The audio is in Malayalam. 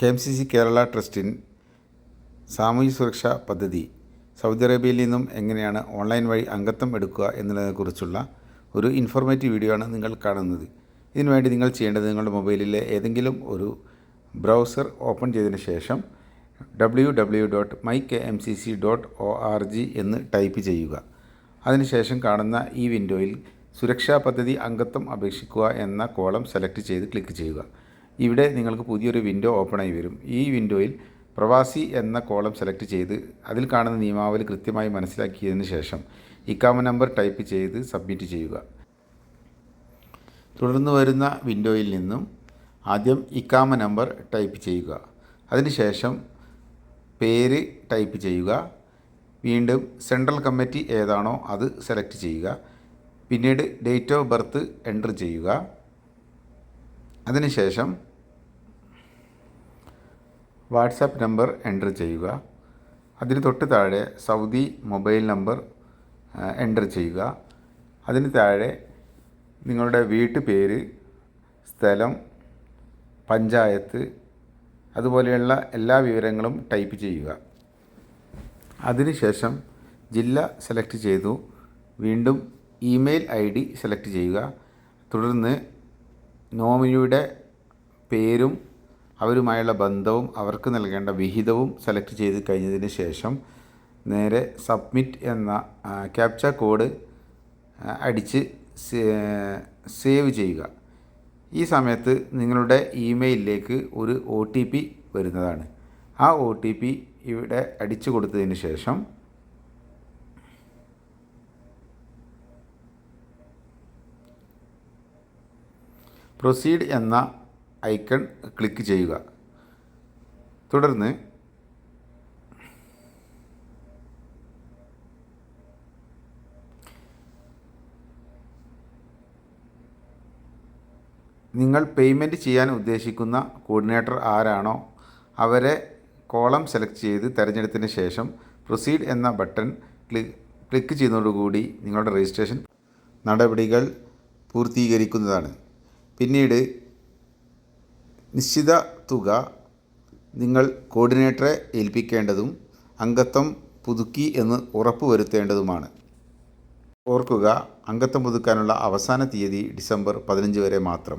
K M C C Kerala ട്രസ്റ്റിൻ സാമൂഹ്യ സുരക്ഷാ പദ്ധതി സൗദി അറേബ്യയിൽ നിന്നും എങ്ങനെയാണ് ഓൺലൈൻ വഴി അംഗത്വം എടുക്കുക എന്നതിനെക്കുറിച്ചുള്ള ഒരു ഇൻഫോർമേറ്റീവ് വീഡിയോ ആണ് നിങ്ങൾ കാണുന്നത്. ഇതിനുവേണ്ടി നിങ്ങൾ ചെയ്യേണ്ടത് നിങ്ങളുടെ മൊബൈലിലെ ഏതെങ്കിലും ഒരു ബ്രൗസർ ഓപ്പൺ ചെയ്തതിന് ശേഷം W W dot my K M C C dot O R G എന്ന് ടൈപ്പ് ചെയ്യുക. അതിനുശേഷം കാണുന്ന ഈ വിൻഡോയിൽ സുരക്ഷാ പദ്ധതി അംഗത്വം അപേക്ഷിക്കുക എന്ന കോളം സെലക്ട് ചെയ്ത് ക്ലിക്ക് ചെയ്യുക. ഇവിടെ നിങ്ങൾക്ക് പുതിയൊരു വിൻഡോ ഓപ്പൺ ആയി വരും. ഈ വിൻഡോയിൽ പ്രവാസി എന്ന കോളം സെലക്ട് ചെയ്ത് അതിൽ കാണുന്ന നിയമാവലി കൃത്യമായി മനസ്സിലാക്കിയതിന് ശേഷം ഇക്കാമ നമ്പർ ടൈപ്പ് ചെയ്ത് സബ്മിറ്റ് ചെയ്യുക. തുടർന്ന് വരുന്ന വിൻഡോയിൽ നിന്നും ആദ്യം ഇക്കാമ നമ്പർ ടൈപ്പ് ചെയ്യുക. അതിനുശേഷം പേര് ടൈപ്പ് ചെയ്യുക. വീണ്ടും സെൻട്രൽ കമ്മിറ്റി ഏതാണോ അത് സെലക്ട് ചെയ്യുക. പിന്നീട് ഡേറ്റ് ഓഫ് ബർത്ത് എന്റർ ചെയ്യുക. അതിനുശേഷം വാട്സാപ്പ് നമ്പർ എന്റർ ചെയ്യുക. അതിന് തൊട്ട് താഴെ സൗദി മൊബൈൽ നമ്പർ എന്റർ ചെയ്യുക. അതിന് താഴെ നിങ്ങളുടെ വീട്ടുപേര് സ്ഥലം പഞ്ചായത്ത് അതുപോലെയുള്ള എല്ലാ വിവരങ്ങളും ടൈപ്പ് ചെയ്യുക. അതിനുശേഷം ജില്ല സെലക്ട് ചെയ്തു. വീണ്ടും ഇമെയിൽ ഐ ഡി സെലക്ട് ചെയ്യുക. തുടർന്ന് നോമിനിയുടെ പേരും അവരുമായുള്ള ബന്ധവും അവർക്ക് നൽകേണ്ട വിഹിതവും സെലക്ട് ചെയ്ത് കഴിഞ്ഞതിന് ശേഷം നേരെ സബ്മിറ്റ് എന്ന ക്യാപ്ച കോഡ് അടിച്ച് സേവ് ചെയ്യുക. ഈ സമയത്ത് നിങ്ങളുടെ ഇമെയിലിലേക്ക് ഒരു ഒ ടി പി വരുന്നതാണ്. ആ ഒ ടി പി ഇവിടെ അടിച്ചു കൊടുത്തതിന് ശേഷം പ്രൊസീഡ് എന്ന ഐക്കൺ ക്ലിക്ക് ചെയ്യുക. തുടർന്ന് നിങ്ങൾ പേയ്മെന്റ് ചെയ്യാൻ ഉദ്ദേശിക്കുന്ന കോർഡിനേറ്റർ ആരാണോ അവരെ കോളം സെലക്ട് ചെയ്ത് തിരഞ്ഞെടുത്തതിന് ശേഷം പ്രൊസീഡ് എന്ന ബട്ടൺ ക്ലിക്ക് ചെയ്യുന്നതോടുകൂടി നിങ്ങളുടെ രജിസ്ട്രേഷൻ നടപടികൾ പൂർത്തീകരിക്കുന്നതാണ്. പിന്നീട് നിശ്ചിത തുക നിങ്ങൾ കോർഡിനേറ്ററെ ഏൽപ്പിക്കേണ്ടതും അംഗത്വം പുതുക്കി എന്ന് ഉറപ്പുവരുത്തേണ്ടതുമാണ് ഓർക്കുക അംഗത്വം പുതുക്കാനുള്ള അവസാന തീയതി ഡിസംബർ പതിനഞ്ച് വരെ മാത്രം.